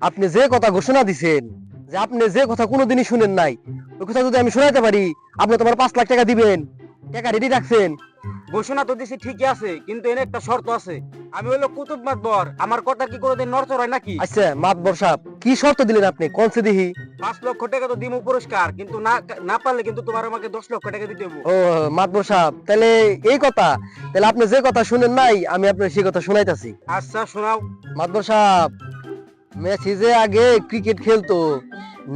আপনি যে কথা ঘোষণা দিছেন, যে আপনি যে কথা কোনোদিনই শুনেন নাই, ওই কথা যদি আমি শোনাতে পারি, আপনি তোমার পাঁচ লাখ টাকা দিবেন। টাকা রেডি রাখছেন। ঘোষণা তো দিছি ঠিকই আছে কিন্তু এনে একটা শর্ত আছে। আমি হলো কুতুব মাতবর আমার কথা কি কোনোদিন নড়চড় হয় নাকি? আচ্ছা মাদবর সাহেব কি শর্ত দিলেন আপনি? কনসে দিহি পাঁচ লক্ষ টাকা তো দিমু পুরস্কার কিন্তু না না পারলে কিন্তু তোমার আমাকে দশ লক্ষ টাকা দিতে হব। ও মাদবর সাহেব তাহলে এই কথা তাহলে আপনি যে কথা শুনেন নাই আমি আপনার সেই কথা শুনাইতাছি। আচ্ছা শোনাও। মাদবর সাহেব মেসি যে আগে ক্রিকেট খেলতো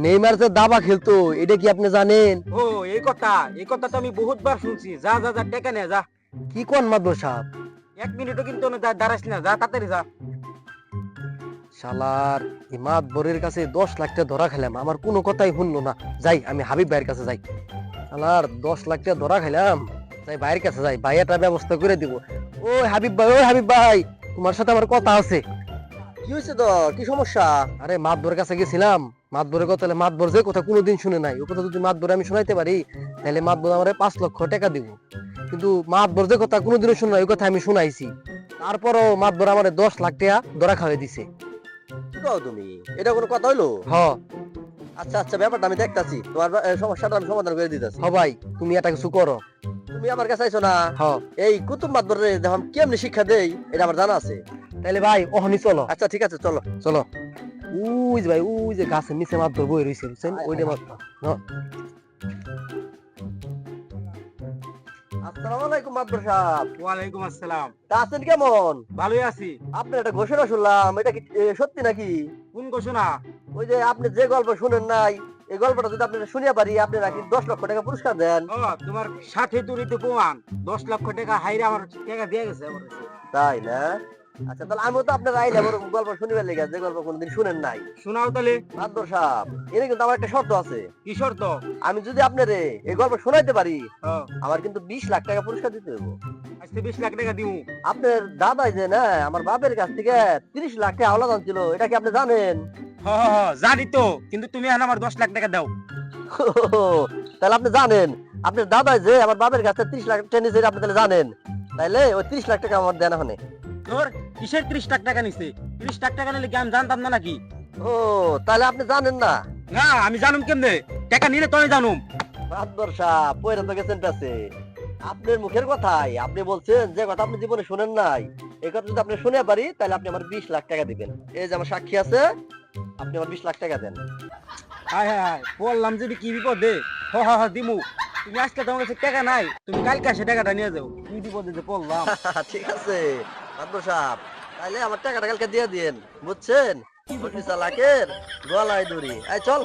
নেইমার যে দাবা খেলতো এটা কি আপনি জানেন? ও এই কথা এই কথা তো আমি বহুতবার শুনছি। যা যা যা টাকা নে যা। কি কোন মাদবর সাহেব এক মিনিটও কিন্তু দা- দাঁড়াস না, যা তাড়াতাড়ি যা। শালার ইমাদ বরের কাছে দশ লাখ টাকা ধরা খেলাম, আমার কোনো কথাই শুনলো না। যাই, আমি হাবিব ভাইয়ের কাছে যাই। শালার, দশ লাখ টাকা ধরা খেলাম যাই ভাইয়ের কাছে যাই, ভাই একটা ব্যবস্থা করে দিব। ও হাবিব ভাই ও হাবিব ভাই, তোমার সাথে আমার কথা আছে। কি হয়েছে তো কি সমস্যা? আরে মাতবরের কাছে গেছিলাম। মাতবরের কথা হলে মাতবর যে কথা কোনোদিন শুনে নাই। ও কথা যদি মাতবরে আমি শোনাইতে পারি তাহলে মাতবর আমার পাঁচ লক্ষ টাকা দিব। কিন্তু মাতবর যে কথা কোনোদিনও শুনে নাই ওই কথা আমি শুনাইছি। তারপরও মাতবর আমার দশ লাখ টাকা ধরা খাওয়াই দিছে। তুমি? এটা কোনো কথা হইল? হ। আচ্ছা আচ্ছা ব্যাপারটা আমি দেখতাছি। তোমার সমস্যাটা আমি সমাধান করে দিতেছি। সবাই তুমি এটা কিছু করো। তুমি আমার কাছে আইছো না। হ। এই কুতুব মাদবরে দেখো কেমনি শিক্ষা দেই এটা আমার জানা আছে। তাহলে ভাই ওহনি চলো। আচ্ছা ঠিক আছে চলো। চলো। উই যে ভাই উই যে গাছের নিচে মাছ ধরবো রয়েছে বুঝছেন? ওইটা মাছ আসসালামু আলাইকুম মাদবর সাহেব ওয়ালাইকুম আসসালাম। তা আছেন কেমন? ভালোই আছি। আপনার একটা ঘোষণা শুনলাম এটা কি সত্যি নাকি? কোন ঘোষণা? ওই যে আপনি যে গল্প শুনেন নাই এই গল্পটা যদি আপনি শুনিয়া পারি আপনি নাকি দশ লক্ষ টাকা পুরস্কার দেন? ও তোমার ষাটে তুলিতে প্রমাণ। দশ লক্ষ টাকা হাইরে আমার টাকা দিয়ে গেছে তাই না? আচ্ছা তাহলে আমিও তো আপনার আইলে ওরকম গল্প শুনিবার লেগে যে গল্প কোনদিন শুনেন নাই। শোনাও তাহলে। মাদবর সাহেব এনে কিন্তু আমার একটা শর্ত আছে। কি শর্ত? আমি যদি আপনারে এই গল্প শোনাইতে পারি আমার কিন্তু বিশ লাখ টাকা পুরস্কার দিতে হবে আজকে বিশ লাখ টাকা দিমু। আপনার যে না আমার বাপের কাছ থেকে তিরিশ লাখ টাকা আওলাদান ছিল এটা কি আপনি জানেন? জানি তো কিন্তু তুমি এখন আমার দশ লাখ টাকা দাও। তাহলে আপনি জানেন আপনার দাদাই যে আমার বাপের কাছে তিরিশ লাখ টাকা নিয়েছে আপনি তাহলে জানেন। তাইলে ওই তিরিশ লাখ টাকা আমার দেন ওখানে। তোর কিসের ত্রিশ লাখ টাকা নিছে? ত্রিশ লাখ টাকা নিলে কি আমি জানতাম না নাকি? ও তাহলে আপনি জানেন না? না আমি জানুম কেমনে? টাকা নিলে তো আমি জানুম পয়রা তো গেছেন কাছে আপনার মুখের কথাই আপনি বলছেন যে কথা আপনি জীবনে শুনেন নাই। এই কথা যদি আপনি শুনে পারি তাহলে আপনি আমার বিশ লাখ টাকা দিবেন। এই যে আমার সাক্ষী আছে আপনি আমার বিশ লাখ টাকা দেন। হায় হায় বললাম যে কি বিপদে? হ হ হ দিমু। তুমি আজকে তোমার কাছে টাকা নাই তুমি কালকে সে টাকাটা নিয়ে যাও। কি বিপদে পড়লাম। ঠিক আছে। বাহাদুর সাহ তাইলে আমার টাকাটা কালকে দিয়ে দিন বুঝছেন? চালাকের গলায় দড়ি। এই চল।